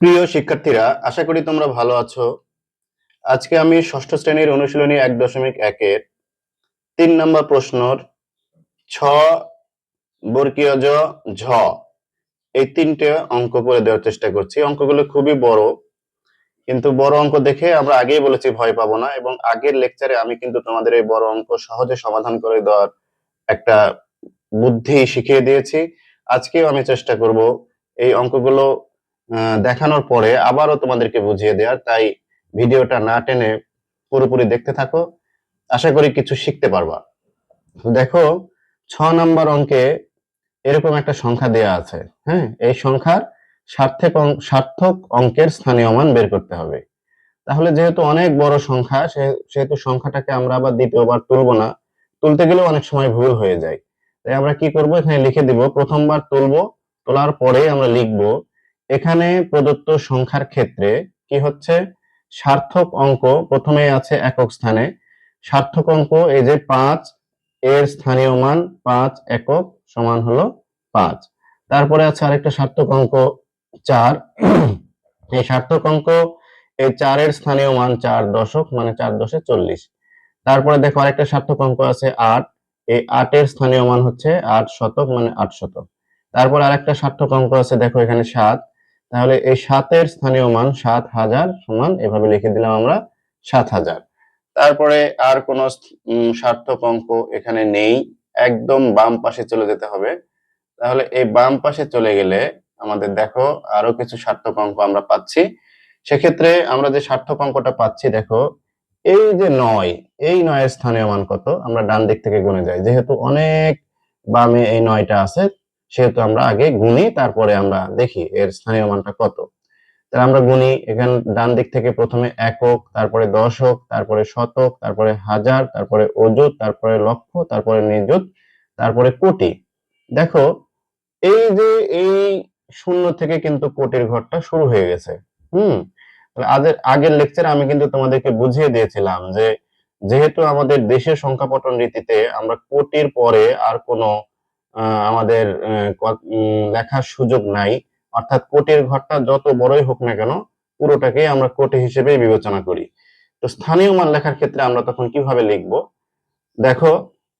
প্রিয় শিক্ষার্থীরা, আশা করি তোমরা ভালো আছো। আজকে আমি ষষ্ঠ শ্রেণির অনুশীলনী এক দশমিক একের তিন নম্বর প্রশ্নর ছ বর্গীয় ঝ এই তিনটে অঙ্ক করে দেওয়ার চেষ্টা করছি। অঙ্কগুলো খুবই বড়, কিন্তু বড় অঙ্ক দেখে আমরা আগেই বলেছি ভয় পাবো না এবং আগের লেকচারে আমি কিন্তু তোমাদের এই বড় অঙ্ক সহজে সমাধান করে দেওয়ার একটা বুদ্ধি শিখিয়ে দিয়েছি। আজকেও আমি চেষ্টা করব এই অঙ্কগুলো দেখানোর পরে আবারও তোমাদেরকে বুঝিয়ে দেওয়ার, তাই ভিডিওটা না টেনে পুরোপুরি দেখতে থাকো। আশা করি কিছু শিখতে পারবা। দেখো, ছ নাম্বার অঙ্কে এরকম একটা সংখ্যা দেয়া আছে হ্যাঁ? এই সংখ্যার সার্থক সার্থক অঙ্কের স্থানীয় মান বের করতে হবে। তাহলে যেহেতু অনেক বড় সংখ্যা সেহেতু সংখ্যাটাকে আমরা আবার দ্বিতীয়বার তুলবো না, তুলতে গেলেও অনেক সময় ভুল হয়ে যায়। তাই আমরা কি করব? এখানে লিখে দিব, প্রথমবার তুলবো, তোলার পরে আমরা লিখব এখানে প্রদত্ত সংখ্যার ক্ষেত্রে কি হচ্ছে? সার্থক অঙ্ক প্রথমে আছে একক স্থানে। সার্থক অঙ্ক এই যে পাঁচ, এর স্থানীয় মান পাঁচ একক সমান হলো পাঁচ। তারপরে আছে আরেকটা সার্থক অঙ্ক চার। এই সার্থক অঙ্ক এই চারের স্থানীয় মান চার দশক মানে চার দশে চল্লিশ। তারপরে দেখো আরেকটা সার্থক অঙ্ক আছে আট। এই আটের স্থানীয় মান হচ্ছে আট শতক মানে আট শতক। তারপর আরেকটা সার্থক অঙ্ক আছে, দেখো এখানে সাত। তাহলে এই সাতের স্থানীয় মান সাত হাজার সমান, এভাবে লিখে দিলাম আমরা সাত হাজার। তারপরে আর কোন সার্থক অঙ্ক এখানে নেই, একদম বাম পাশে চলে যেতে হবে। তাহলে এই বাম পাশে চলে গেলে আমাদের দেখো আরও কিছু সার্থক অঙ্ক আমরা পাচ্ছি। সেক্ষেত্রে আমরা যে সার্থক অঙ্কটা পাচ্ছি, দেখো, এই যে নয়, এই নয়ের স্থানীয় মান কত? আমরা ডান দিক থেকে গুনে যাই। যেহেতু অনেক বামে এই নয়টা আছে সেহেতু আমরা আগে গুনি, তারপরে আমরা দেখি এর স্থানীয় মানটা কত। তাহলে আমরা গুনি, এখানে ডান দিক থেকে প্রথমে একক, তারপরে দশক, তারপরে শতক, তারপরে হাজার, তারপরে অযুত, তারপরে লক্ষ, তারপরে নিযুত, তারপরে কোটি। দেখো, এই যে এই শূন্য থেকে কিন্তু কোটির ঘরটা শুরু হয়ে গেছে। হুম? তাহলে আগের আগের লেকচারে আমি কিন্তু তোমাদেরকে বুঝিয়ে দিয়েছিলাম যে, যেহেতু আমাদের দেশের সংখ্যাপটন রীতিতে আমরা কোটির পরে আর কোনো আমাদের লেখার সুযোগ নাই। অর্থাৎ কোটির ঘরটা যত বড়ই হোক না কেন পুরোটাকে আমরা কোটি হিসেবে বিবেচনা করি। তো স্থানীয় মান লেখার ক্ষেত্রে আমরা তখন কীভাবে লিখব? দেখো,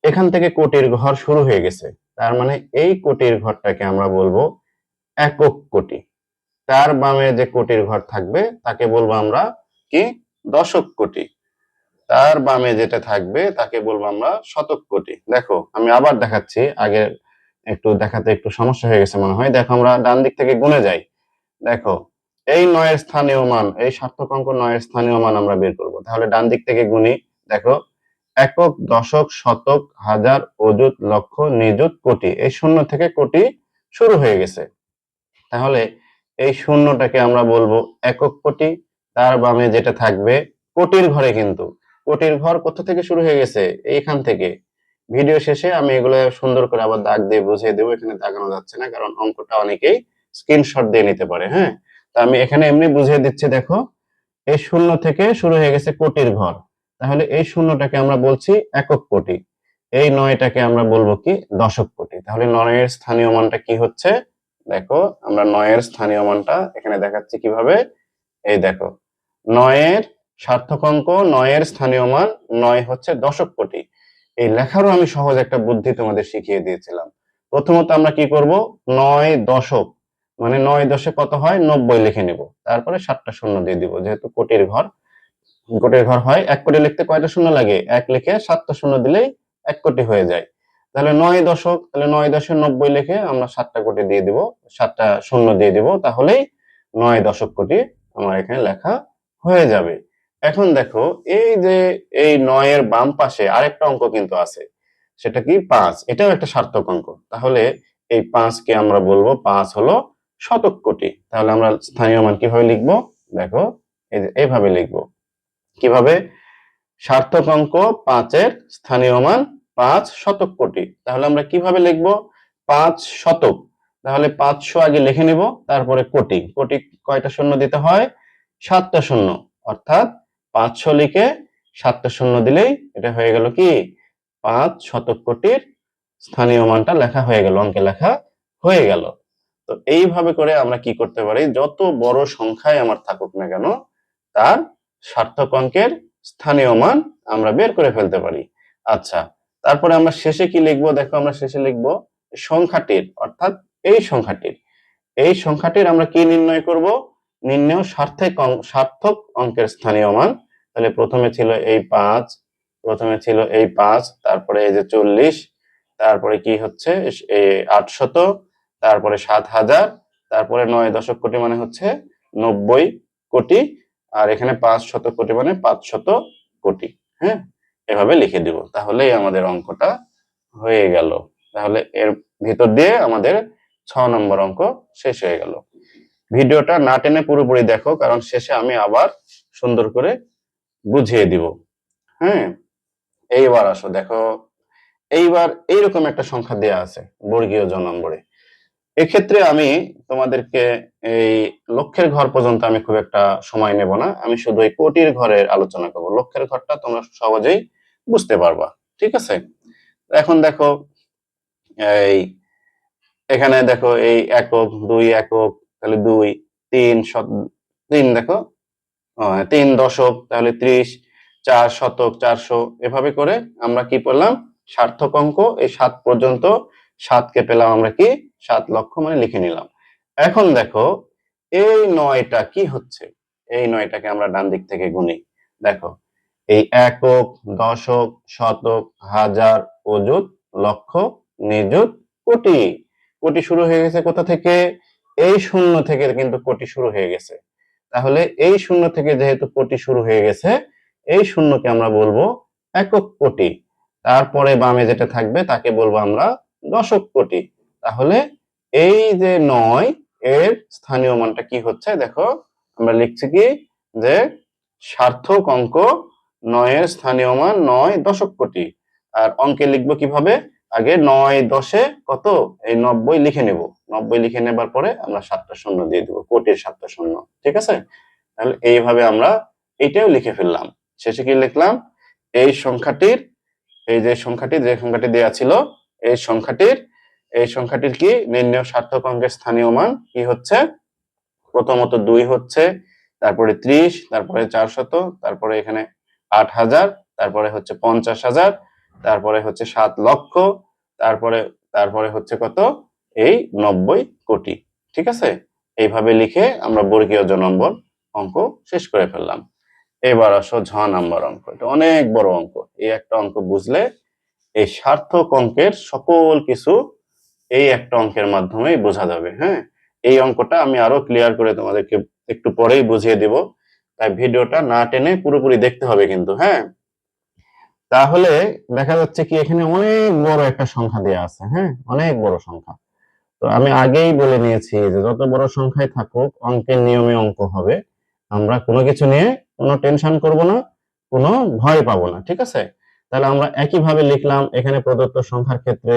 এখান থেকে কোটির ঘর শুরু হয়ে গেছে। তার মানে এই কোটির ঘরটাকে আমরা বলব একক কোটি। তার বামে যে কোটির ঘর থাকবে, তাকে বলব আমরা কি? দশক কোটি। তার বামে যেটা থাকবে, তাকে বলব আমরা শতক কোটি। দেখো, আমি আবার দেখাচ্ছি আগে একটু দেখাতে একটু সমস্যা হয়ে গেছে মনে হয়। দেখো আমরা ডান দিক থেকে গুনে যাই। দেখো, এই নয়ের স্থানীয় মান, এই সার্থক অঙ্ক নয়ের স্থানীয় মান আমরা বের করব। তাহলে ডান দিক থেকে গুনি। দেখো, একক, দশক, শতক, হাজার, অযুত, লক্ষ, নিযুত, কোটি। এই শূন্য থেকে কোটি শুরু হয়ে গেছে। তাহলে এই শূন্যটাকে আমরা বলব একক কোটি। তার বামে যেটা থাকবে কোটির ঘরে কিন্তু। কোটির ঘর কোথা থেকে শুরু হয়ে গেছে? এইখান থেকে। ভিডিও শেষে আমি এগুলো সুন্দর করে আবার দাগ দিয়ে বুঝিয়ে দেবো, এখানে দাগানো যাচ্ছে না, কারণ অঙ্কটা অনেকেই স্ক্রিনশট দিয়ে নিতে পারে হ্যাঁ? তা আমি এখানে এমনি বুঝিয়ে দিচ্ছি, দেখো, এই শূন্য থেকে শুরু হয়ে গেছে কোটির ঘর। তাহলে এই শূন্যটাকে আমরা বলছি একক কোটি, এই নয়টাকে আমরা বলব কি দশক কোটি। তাহলে নয়ের স্থানীয় মানটা কি হচ্ছে? দেখো, আমরা নয়ের স্থানীয় মানটা এখানে দেখাচ্ছি কীভাবে, এই দেখো, নয়ের সার্থক অঙ্ক, নয়ের স্থানীয় মান, নয় হচ্ছে দশক কোটি। এই লেখারও আমি সহজ একটা বুদ্ধি তোমাদের শিখিয়ে দিয়েছিলাম। প্রথমত আমরা কি করব? নয় দশক। মানে নয় দশে কত হয়? নব্বই লিখে নেব। তারপরে সাতটা শূন্য দিয়ে দিব, যেহেতু কোটির ঘর। কোটির ঘর হয়, এক কোটি লিখতে কয়টা শূন্য লাগে? এক লিখে সাতটা শূন্য দিলেই এক কোটি হয়ে যায়। তাহলে নয় দশক, তাহলে নয় দশে নব্বই লিখে আমরা সাতটা কোটি দিয়ে দিব, সাতটা শূন্য দিয়ে দিব, তাহলেই নয় দশক কোটি আমার এখানে লেখা হয়ে যাবে। এখন দেখো, এই যে এই নয়ের বাম পাশে আরেকটা অঙ্ক কিন্তু আছে। সেটা কি? পাঁচ। এটাও একটা সার্থক অঙ্ক। তাহলে এই পাঁচকে আমরা বলব, পাঁচ হলো শতক কোটি। তাহলে আমরা স্থানীয় মান কীভাবে লিখব? দেখো, এই যে এইভাবে লিখব। কীভাবে? সার্থক অঙ্ক পাঁচের স্থানীয় মান পাঁচ শতক কোটি। তাহলে আমরা কীভাবে লিখব? পাঁচ শতক। তাহলে পাঁচশো আগে লিখে নিব, তারপরে কোটি। কোটি কয়টা শূন্য দিতে হয়? সাতটা শূন্য। অর্থাৎ পাঁচশো লিখে সাতটা শূন্য দিলেই এটা হয়ে গেল কি? পাঁচ শতক কোটির স্থানীয় মানটা লেখা হয়ে গেল, অঙ্কে লেখা হয়ে গেল। তো এইভাবে করে আমরা কি করতে পারি? যত বড় সংখ্যায় আমার থাকুক না কেন, তার সার্থক অঙ্কের স্থানীয় মান আমরা বের করে ফেলতে পারি। আচ্ছা তারপরে আমরা শেষে কি লিখব? দেখো আমরা শেষে লিখব সংখ্যাটির, অর্থাৎ এই সংখ্যাটির। এই সংখ্যাটির আমরা কি নির্ণয় করব? নির্ণয় সার্থক সার্থক অঙ্কের স্থানীয় মান। তাহলে প্রথমে ছিল এই পাঁচ, প্রথমে ছিল এই পাঁচ, তারপরে এই যে চল্লিশ, তারপরে কি হচ্ছে? আটশত, তারপরে সাত হাজার, তারপরে নয় দশক কোটি মানে হচ্ছে নব্বই কোটি, আর এখানে পাঁচ শত কোটি মানে পাঁচ শত কোটি হ্যাঁ? এভাবে লিখে দিব, তাহলেই আমাদের অঙ্কটা হয়ে গেল। তাহলে এর ভিতর দিয়ে আমাদের ছ নম্বর অঙ্ক শেষ হয়ে গেল। ভিডিওটা না টেনে পুরোপুরি দেখো, কারণ শেষে আমি আবার সুন্দর করে বুঝিয়ে দিব। হ্যাঁ এইবার আসো, দেখো। এইবার এইরকম একটা সংখ্যা দেয়া আছে, বর্গীয় জ নম্বরে। এক্ষেত্রে আমি তোমাদেরকে এই লক্ষ্যের ঘর পর্যন্ত আমি খুব একটা সময় নেব না। আমি শুধু এই কোটির ঘরের আলোচনা করব। লক্ষ্যের ঘরটা তোমরা সহজেই বুঝতে পারবা, ঠিক আছে? এখন দেখো, এই এখানে দেখো, এই একক, দুই একক তাহলে দুই, তিন শত, তিন দেখো তিন দশক, তাহলে ত্রিশ, চার শতক, চারশো, এভাবে করে আমরা কি পেলাম সার্থক অঙ্ক, এই সাত পর্যন্ত সাতকে পেলাম আমরা কি? সাত লক্ষ মানে লিখে নিলাম। এখন দেখো, এই নয়টা কি হচ্ছে? এই নয়টাকে আমরা ডান দিক থেকে গুনি। দেখো, এই একক, দশক, শতক, হাজার, অযুত, লক্ষ, নিযুত, কোটি। কোটি শুরু হয়ে গেছে কোথা থেকে? এই শূন্য থেকে কিন্তু কোটি শুরু হয়ে গেছে। তাহলে এই শূন্য থেকে যেহেতু কোটি শুরু হয়ে গেছে, এই শূন্যকে আমরা বলব একক কোটি। তারপরে বামে যেটা থাকবে, তাকে বলব আমরা দশক কোটি। তাহলে এই যে নয়, এর স্থানীয় মানটা কি হচ্ছে? দেখো, আমরা লিখছি কি? যে সার্থক অঙ্ক নয়ের স্থানীয় মান নয় দশক কোটি। আর অঙ্কে লিখব কীভাবে? আগে নয় দশে কত? এই নব্বই লিখে নেব। নব্বই লিখে নেবার পরে আমরা সাতটা শূন্য দিয়ে দেবো, কোটির সাতটা শূন্য, ঠিক আছে? তাহলে এইভাবে আমরা এইটাও লিখে ফেললাম। শেষে কি লিখলাম? এই সংখ্যাটির, এই যে সংখ্যাটি যে সংখ্যাটি দেওয়া ছিল, এই সংখ্যাটির এই সংখ্যাটির কি? নির্ণয় সার্থক অঙ্কের স্থানীয় মান কি হচ্ছে? প্রথমত দুই হচ্ছে, তারপরে ত্রিশ, তারপরে চারশত তারপরে এখানে আট হাজার, তারপরে হচ্ছে পঞ্চাশ হাজার তারপরে হচ্ছে সাত লক্ষ, তারপরে তারপরে হচ্ছে কত? এই নব্বই কোটি, ঠিক আছে? এইভাবে লিখে আমরা বর্গীয় জ নম্বর অঙ্ক শেষ করে ফেললাম। এবার আসো ঝ নাম্বার অঙ্ক। এটা অনেক বড় অঙ্ক। এই একটা অঙ্ক বুঝলে এই সার্থক অঙ্কের সকল কিছু এই একটা অঙ্কের মাধ্যমেই বোঝা যাবে হ্যাঁ? এই অঙ্কটা আমি আরও ক্লিয়ার করে তোমাদেরকে একটু পরেই বুঝিয়ে দিব। তাই ভিডিওটা না টেনে পুরোপুরি দেখতে হবে কিন্তু হ্যাঁ? তাহলে দেখা যাচ্ছে কি এখানে অনেক বড় একটা সংখ্যা দেওয়া আছে হ্যাঁ? অনেক বড় সংখ্যা। তো আমি আগেই বলে নিয়েছি যে যত বড় সংখ্যায় থাকুক, অঙ্কের নিয়মে অঙ্ক হবে। আমরা কোনো কিছু নিয়ে কোনো টেনশন করব না, কোনো ভয় পাবো না, ঠিক আছে? তাহলে আমরা একইভাবে লিখলাম, এখানে প্রদত্ত সংখ্যার ক্ষেত্রে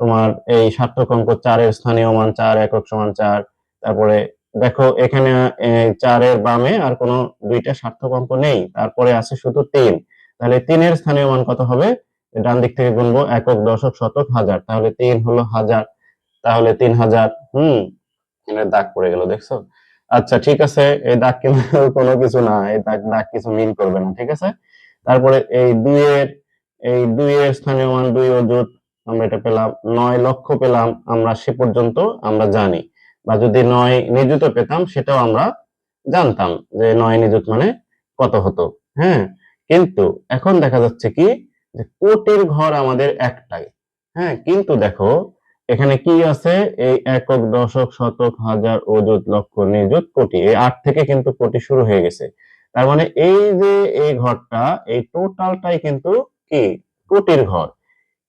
তোমার এই সার্থক অঙ্ক চারের স্থানীয় মান চার, একক সমান চার। তারপরে দেখো, এখানে চারের বামে আর কোনো দুইটা সার্থক অঙ্ক নেই। তারপরে আছে শুধু তিন। তাহলে তিনের স্থানীয় মান কত হবে? ডান দিক থেকে গুনবো একক দশক শতক হাজার। তাহলে তিন হলো হাজার। তাহলে তিন হাজার, হুম এখানে দাগ পড়ে গেল, দেখছ? আচ্ছা ঠিক আছে, এই দাগ কিন্তু কোনো কিছু না, এই দাগ দাগ কিছু মিল করবে না, ঠিক আছে? তারপরে এই দুইয়ের এই দুইয়ের স্থানীয় মান দুই অযুত, আমরা এটা পেলাম নয় লক্ষ পেলাম, আমরা সে পর্যন্ত আমরা জানি। বা যদি নয় নিযুত পেতাম, সেটাও আমরা জানতাম যে নয় নিযুত মানে কত হতো হ্যাঁ? কিন্তু এখন দেখা যাচ্ছে কি? যে কোটির ঘর আমাদের একটাই। হ্যাঁ কিন্তু দেখো, এখানে কি আছে? এই একক, দশক, শতক, হাজার, অযুত, লক্ষ, নিযুত কোটি। এই আট থেকে কিন্তু কোটি শুরু হয়ে গেছে। তার মানে এই যে এই ঘরটা, এই টোটালটাই কিন্তু কি? কোটির ঘর।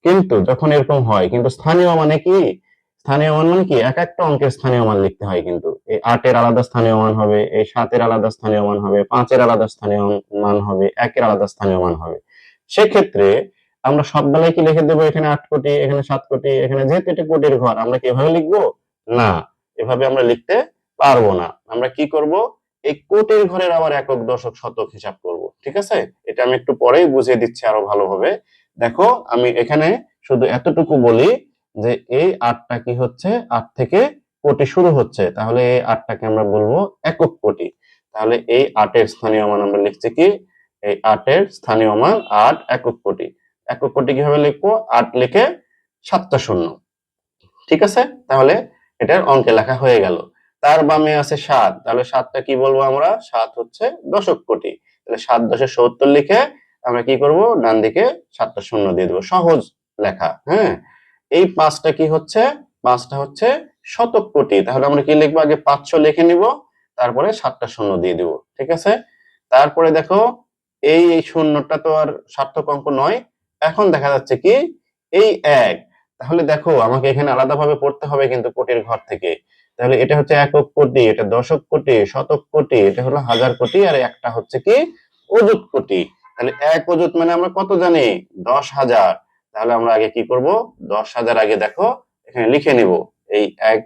কিন্তু যখন এরকম হয়, কিন্তু স্থানীয় মানে কি? স্থানীয় মান মানে কি? এক একটা অঙ্কের স্থানীয় মান লিখতে হয় কিন্তু। এই আটের আলাদা স্থানীয় মান হবে, এই সাতের আলাদা স্থানীয় মান হবে, পাঁচের আলাদা স্থানীয় মান হবে, একের আলাদা স্থানীয় মান হবে। সেক্ষেত্রে আমরা সব বেলায় কি লিখে দেবো? এখানে আট কোটি, এখানে সাত কোটি, এখানে যেহেতু এটা কোটির ঘর, আমরা কি এভাবে লিখব? না, এভাবে আমরা লিখতে পারব না। আমরা কি করব? এই কোটির ঘরের আবার একক, দশক, শতক হিসাব করব, ঠিক আছে? এটা আমি একটু পরেই বুঝিয়ে দিচ্ছি আরও ভালোভাবে। দেখো, আমি এখানে শুধু এতটুকু বলি যে এই আটটা কি হচ্ছে? আট থেকে কোটি শুরু হচ্ছে। তাহলে এই আটটাকে আমরা বলব একক কোটি। তাহলে এই আটের স্থানীয় মান আমরা লিখছি কি? এই আটের স্থানীয় মান আট একক কোটি। একক কোটি কীভাবে লিখব? আট লিখে সাতটা শূন্য। ঠিক আছে? তাহলে এটার অঙ্কে লেখা হয়ে গেল। তার বামে আছে সাত। তাহলে সাতটা কি বলব আমরা? সাত হচ্ছে দশক কোটি। তাহলে সাত দশে সত্তর লিখে আমরা কি করব? ডান দিকে সাতটা শূন্য দিয়ে দেবো। সহজ লেখা। হ্যাঁ? এই পাঁচটা কি হচ্ছে? পাঁচটা হচ্ছে শতক কোটি। তাহলে আমরা কি লিখব? আগে পাঁচশো লিখে নিব, তারপরে সাতটা শূন্য দিয়ে দিব, ঠিক আছে? তারপরে দেখো, এই এই শূন্যটা তো আর সার্থক অঙ্ক নয়। এখন দেখা যাচ্ছে কি, এই এক, তাহলে দেখো, আমাকে এখানে আলাদাভাবে পড়তে হবে কিন্তু কোটির ঘর থেকে। তাহলে এটা হচ্ছে একক কোটি, এটা দশক কোটি, শতক কোটি, এটা হলো হাজার কোটি, আর একটা হচ্ছে কি, অযুত কোটি। তাহলে এক অযুত মানে আমরা কত জানি? দশ হাজার। তাহলে আমরা আগে কি করব? দশ হাজার আগে দেখো, এখানে লিখে নিব। এই এক,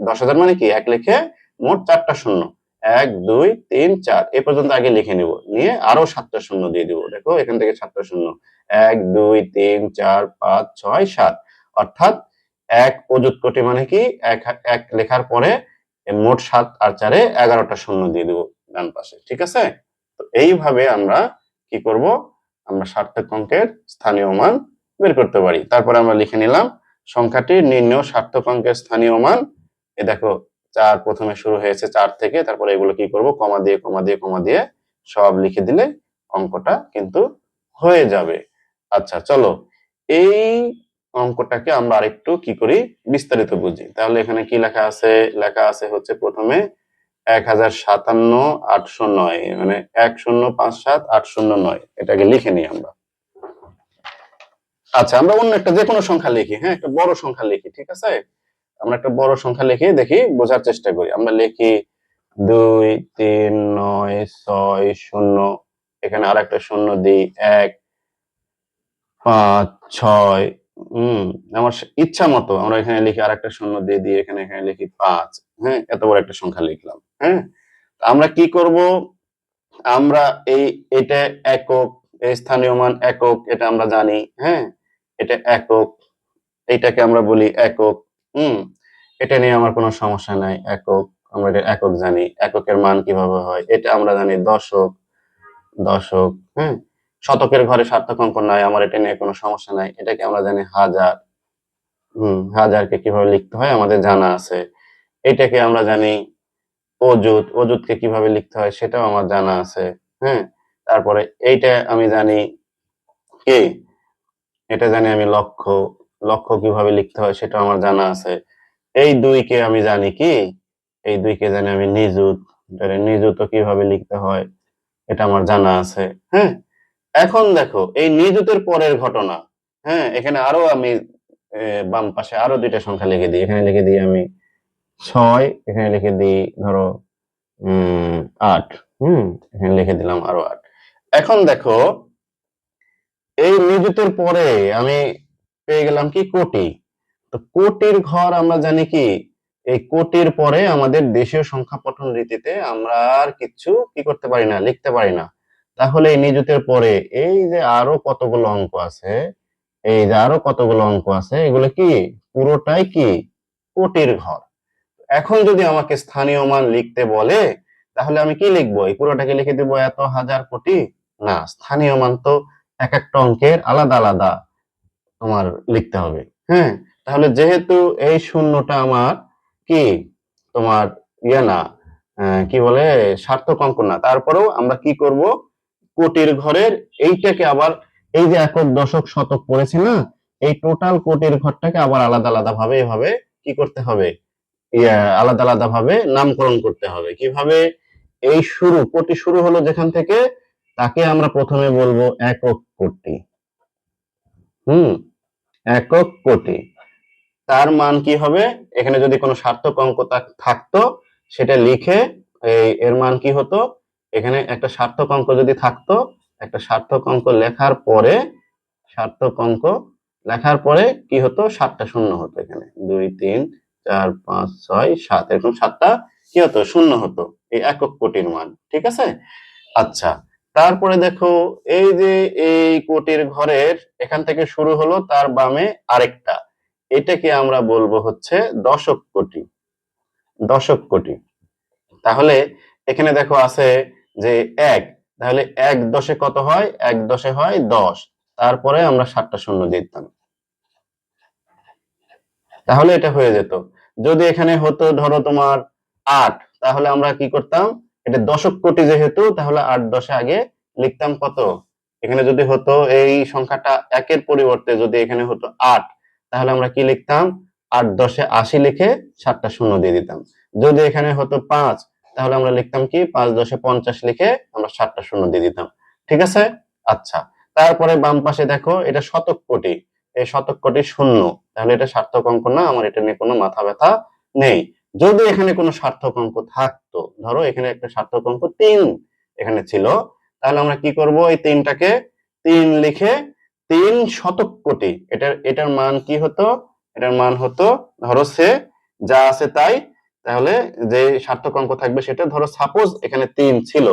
দশ হাজার মানে কি? এক লিখে মোট চারটা শূন্য। এক, দুই, তিন, চার। এ পর্যন্ত আগে লিখে নিব। নিয়ে আরও সাতটা শূন্য দিয়ে দিব। দেখো, এখান থেকে সাতটা শূন্য। এক, দুই, তিন, চার, পাঁচ, ছয়, সাত। অর্থাৎ এক অযুত কোটি মানে কি? এক এক লেখার পরে মোট সাত আর চারে এগারোটা শূন্য দিয়ে দিব ডান পাশে। ঠিক আছে? তো এইভাবে আমরা কি করব? আমরা সার্থক অঙ্কের স্থানীয় মান বের করতে পারি। তারপরে আমরা লিখে নিলাম, সংখ্যাটি নির্ণয় সার্থক অঙ্কের স্থানীয় মান। এ দেখো, চার প্রথমে শুরু হয়েছে চার থেকে, তারপরে এগুলো কি করব? কমা দিয়ে কমা দিয়ে কমা দিয়ে সব লিখে দিলে অঙ্কটা কিন্তু হয়ে যাবে। আচ্ছা চলো। এই অঙ্কটাকে আমরা আরেকটু কি করি? বিস্তারিত বুঝি। তাহলে এখানে কি লেখা আছে? লেখা আছে হচ্ছে প্রথমে এক হাজার সাতান্ন আটশো নয় মানে এক শূন্য পাঁচ সাত আট শূন্য নয়, এটাকে লিখে নিই আমরা। আচ্ছা আমরা অন্য একটা যে কোনো সংখ্যা লিখি হ্যাঁ একটা বড় সংখ্যা লিখি, ঠিক আছে? আমরা একটা বড় সংখ্যা লিখি, দেখি, বোঝার চেষ্টা করি। আমরা লিখি দুই, তিন, নয়, ছয়, শূন্য, এখানে আর একটা শূন্য দিই, এক, পাঁচ, ছয়, হম, আমার ইচ্ছা মতো আমরা এখানে লিখি আর একটা শূন্য দিয়ে দিই, এখানে এখানে লিখি পাঁচ হ্যাঁ এত বড় একটা সংখ্যা লিখলাম হ্যাঁ? আমরা কি করব? আমরা এই, এটা একক স্থানীয় মান একক, এটা আমরা জানি হ্যাঁ? এটা একক এইটাকে আমরা বলি একক, হুম, এটা নিয়ে আমার কোনো সমস্যা নাই, একক, আমরা এটা একক জানি, এককের মান কীভাবে হয়, এটা আমরা জানি দশক দশক হ্যাঁ শতকের ঘরে সার্থক অঙ্ক নাই, আমার এটা নিয়ে কোনো সমস্যা নাই, এটাকে আমরা জানি হাজার, হম, হাজারকে কীভাবে লিখতে হয় আমাদের জানা আছে, এটাকে আমরা জানি অজুত অজুতকে কীভাবে লিখতে হয় সেটাও আমার জানা আছে হ্যাঁ তারপরে এইটা আমি জানি কি? এটা জানি আমি লক্ষ্য লক্ষ্য কীভাবে লিখতে হয় সেটা আমার জানা আছে। এই দুইকে আমি জানি কি? এই দুইকে জানি আমি নিযুত। নিযুত কীভাবে লিখতে হয় এটা আমার জানা আছে হ্যাঁ? এখন দেখো, এই নিযুতের পরের ঘটনা হ্যাঁ? এখানে আরও আমি বাম পাশে আরও দুইটা সংখ্যা লিখে দিই। এখানে লিখে দিই আমি ছয়, এখানে লিখে দিই ধরো, উম, আট, হুম? এখানে লিখে দিলাম আরও আট। এখন দেখো এই নিযুতের পরে আমি পেয়ে গেলাম কি? কোটি। তো কোটির ঘর আমরা জানি কি? এই কোটির পরে আমাদের দেশীয় সংখ্যা পঠন রীতিতে আমরা আর কিছু কি করতে পারি না, লিখতে পারি না। তাহলে এই নিযুতের পরে এই যে আরও কতগুলো অঙ্ক আছে, এই যে আরও কতগুলো অঙ্ক আছে, এগুলো কি? পুরোটাই কি? কোটির ঘর। এখন যদি আমাকে স্থানীয় মান লিখতে বলে, তাহলে আমি কি লিখব? এই পুরোটাকে লিখে দিব এত হাজার কোটি? না, স্থানীয় মান তো এক একটা অঙ্কের আলাদা আলাদা তোমার লিখতে হবে। হ্যাঁ তাহলে যেহেতু এই শূন্যটা আমার কি? তোমার ইয়ে না কি বলে? সার্থক অঙ্ক না। তারপরেও আমরা কি করব? কোটির ঘরের এইটাকে আবার এই যে একক দশক শতক পড়েছে না, এই টোটাল কোটির ঘরটাকে আবার আলাদা আলাদা ভাবে এভাবে কি করতে হবে? আলাদা আলাদা ভাবে নামকরণ করতে হবে। কীভাবে? এই শুরু, কোটি শুরু হলো যেখান থেকে, তাকে আমরা প্রথমে বলব একক কোটি হুম, একক কোটি তার মান কি হবে? এখানে যদি কোনো সার্থক অঙ্ক থাকতো, সেটা লিখে এর মান কি হতো? এখানে একটা সার্থক অঙ্ক যদি থাকতো, একটা সার্থক অঙ্ক লেখার পরে, সার্থক অঙ্ক লেখার পরে কি হতো? সাতটা শূন্য হতো এখানে। দুই, তিন, চার, পাঁচ, ছয়, সাত, এরকম সাতটা কি হতো? শূন্য হতো। এই একক কোটির মান। ঠিক আছে? আচ্ছা। তারপরে দেখো, এই যে এই কোটির ঘরের এখান থেকে শুরু হলো, তার বামে আরেকটা। এটাকে আমরা বলব হচ্ছে দশক কোটি। দশক কোটি। তাহলে এখানে দেখো আছে যে এক, তাহলে এক দশে কত হয়? এক দশে হয় দশ। তারপরে আমরা সাতটা শূন্য দিতাম তাহলে এটা হয়ে যেত। যদি এখানে হতো, ধরো তোমার আট, তাহলে আমরা কি করতাম? এটা দশক কোটি যেহেতু, তাহলে আট দশে আগে লিখতাম কত? এখানে যদি হতো এই সংখ্যাটা একের পরিবর্তে যদি এখানে হতো আট, তাহলে আমরা কি লিখতাম? আট দশে আশি লিখে সাতটা শূন্য দিয়ে দিতাম। যদি এখানে হতো পাঁচ, তাহলে আমরা লিখতাম কি? পাঁচ দশে পঞ্চাশ লিখে আমরা সাতটা শূন্য দিয়ে দিতাম। ঠিক আছে? আচ্ছা তারপরে বাম পাশে দেখো, এটা শতক কোটি। এই শতক কোটি শূন্য। তাহলে এটা সার্থক অঙ্ক না, আমার এটা নিয়ে কোনো মাথা ব্যথা নেই। যদি এখানে কোনো সার্থক অঙ্ক থাকতো, ধরো এখানে একটা সার্থক অঙ্ক তিন এখানে ছিল, তাহলে আমরা কি করব? এই তিনটাকে তিন লিখে তিন শতক কোটি, এটার এটার মান কি হতো? এটার মান হতো, ধরো সে যা আছে তাই, তাহলে যে সার্থক অঙ্ক থাকবে সেটা, ধরো সাপোজ এখানে তিন ছিল,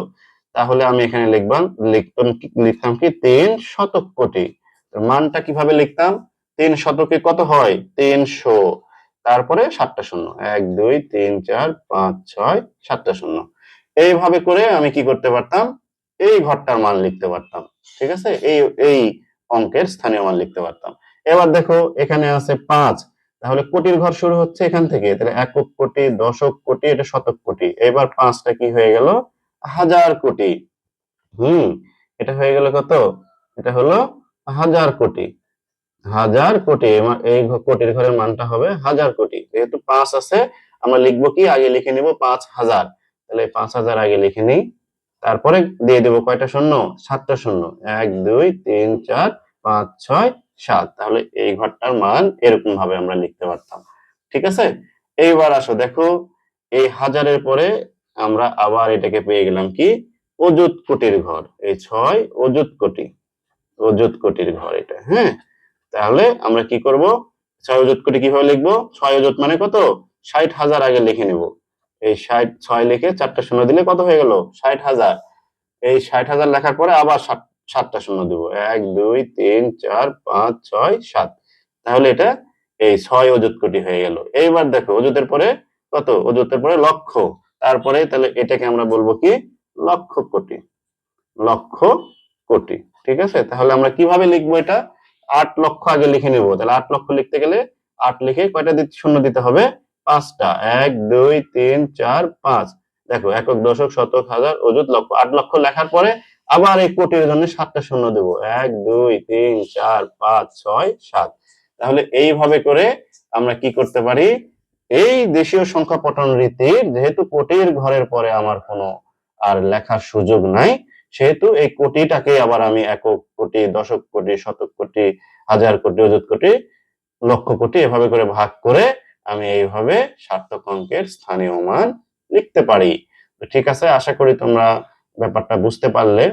তাহলে আমি এখানে লিখবাম, লিখতাম লিখতাম কি তিন শতক কোটি মানটা কীভাবে লিখতাম? তিন শতকে কত হয়? তিনশো। তারপরে সাতটা শূন্য। এক, দুই, তিন, চার, পাঁচ, ছয়, সাতটা শূন্য। এইভাবে করে আমি কি করতে পারতাম? এই ঘরটার মান লিখতে পারতাম, ঠিক আছে? এই এই অঙ্কের স্থানীয় মান লিখতে পারতাম। এবার দেখো, এখানে আছে পাঁচ। তাহলে কোটির ঘর শুরু হচ্ছে এখান থেকে। তাহলে একক কোটি, দশক কোটি, এটা শতক কোটি। এবার পাঁচটা কি হয়ে গেল? হাজার কোটি। হুম, এটা হয়ে গেল কত? এটা হলো হাজার কোটি। হাজার কোটি এই কোটির ঘরের মানটা হবে হাজার কোটি। যেহেতু পাঁচ আছে, আমরা লিখব কি? আগে লিখে নিব পাঁচ হাজার। তাহলে পাঁচ হাজার আগে লিখে নিই। তারপরে দিয়ে দেবো কয়টা শূন্য? সাতটা শূন্য। এক, দুই, তিন, চার, পাঁচ, ছয়, সাত। তাহলে এই ঘরটার মান এরকম ভাবে আমরা লিখতে পারতাম। ঠিক আছে? এইবার আসো, দেখো। এই হাজারের পরে আমরা আবার এটাকে পেয়ে গেলাম কি? অযুত কোটির ঘর। এই ছয় অযুত কোটি। অযুত কোটির ঘর এটা হ্যাঁ? তাহলে আমরা কি করব? ছয় অযুত কোটি কীভাবে লিখব? ছয় অযুত মানে কত? ষাট হাজার আগে লিখে নিব। এই ষাট, ছয় লিখে চারটা শূন্য দিলে কত হয়ে গেল? ষাট হাজার। এই ষাট হাজার লেখার পরে আবার সাত, সাতটা শূন্য দিব। এক, দুই, তিন, চার, পাঁচ, ছয়, সাত। তাহলে এটা এই ছয় অযুত কোটি হয়ে গেল। এইবার দেখো অযুতের পরে কত? অযুতের পরে লক্ষ। তারপরে তাহলে এটাকে আমরা বলব কি? লক্ষ কোটি। লক্ষ কোটি। ঠিক আছে? তাহলে আমরা কীভাবে লিখব এটা? আট লক্ষ আগে লিখে নিব। তাহলে আট লক্ষ লিখতে গেলে আট লিখে কয়টা দিতে শূন্য দিতে হবে? পাঁচটা। এক, দুই, তিন, চার, পাঁচ। দেখো, একক দশক, শতক, হাজার, অযুত লক্ষ। আট লক্ষ লেখার পরে আবার এই কোটির জন্য সাতটা শূন্য দেব। এক, দুই, তিন, চার, পাঁচ, ছয়, সাত। তাহলে এইভাবে করে আমরা কি করতে পারি? এই দেশীয় সংখ্যা পঠন রীতির যেহেতু কোটির ঘরের পরে আমার কোনো আর লেখার সুযোগ নাই সেহেতু এই কোটিটাকে আবার আমি একক কোটি, দশক কোটি, শতক কোটি, হাজার কোটি, অযুত কোটি, লক্ষ কোটি এভাবে করে ভাগ করে আমি এইভাবে সার্থক অঙ্কের স্থানীয় মান লিখতে পারি। ঠিক আছে, আশা করি তোমরা ব্যাপারটা বুঝতে পারলে।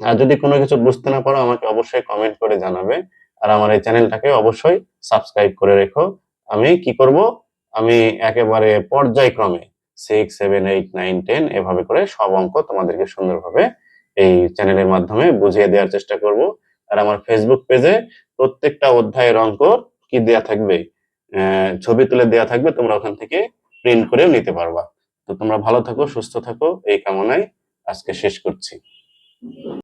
আর যদি কোনো কিছু বুঝতে না পারো, আমাকে অবশ্যই কমেন্ট করে জানাবে। আর আমার এই চ্যানেলটাকে অবশ্যই সাবস্ক্রাইব করে রেখো। আমি কি করব? আমি একেবারে পর্যায়ক্রমে six seven eight nine ten এভাবে করে সব অঙ্ক তোমাদেরকে সুন্দরভাবে এই চ্যানেলের মাধ্যমে বুঝিয়ে দেওয়ার চেষ্টা করব। আর আমার ফেসবুক পেজে প্রত্যেকটা অধ্যায়ের অঙ্ক কি দেয়া থাকবে ছবি তুলে দেয়া থাকবে, তোমরা ওখান থেকে প্রিন্ট করেও নিতে পারবা। তো তোমরা ভালো থাকো, সুস্থ থাকো, এই কামনায় আজকে শেষ করছি।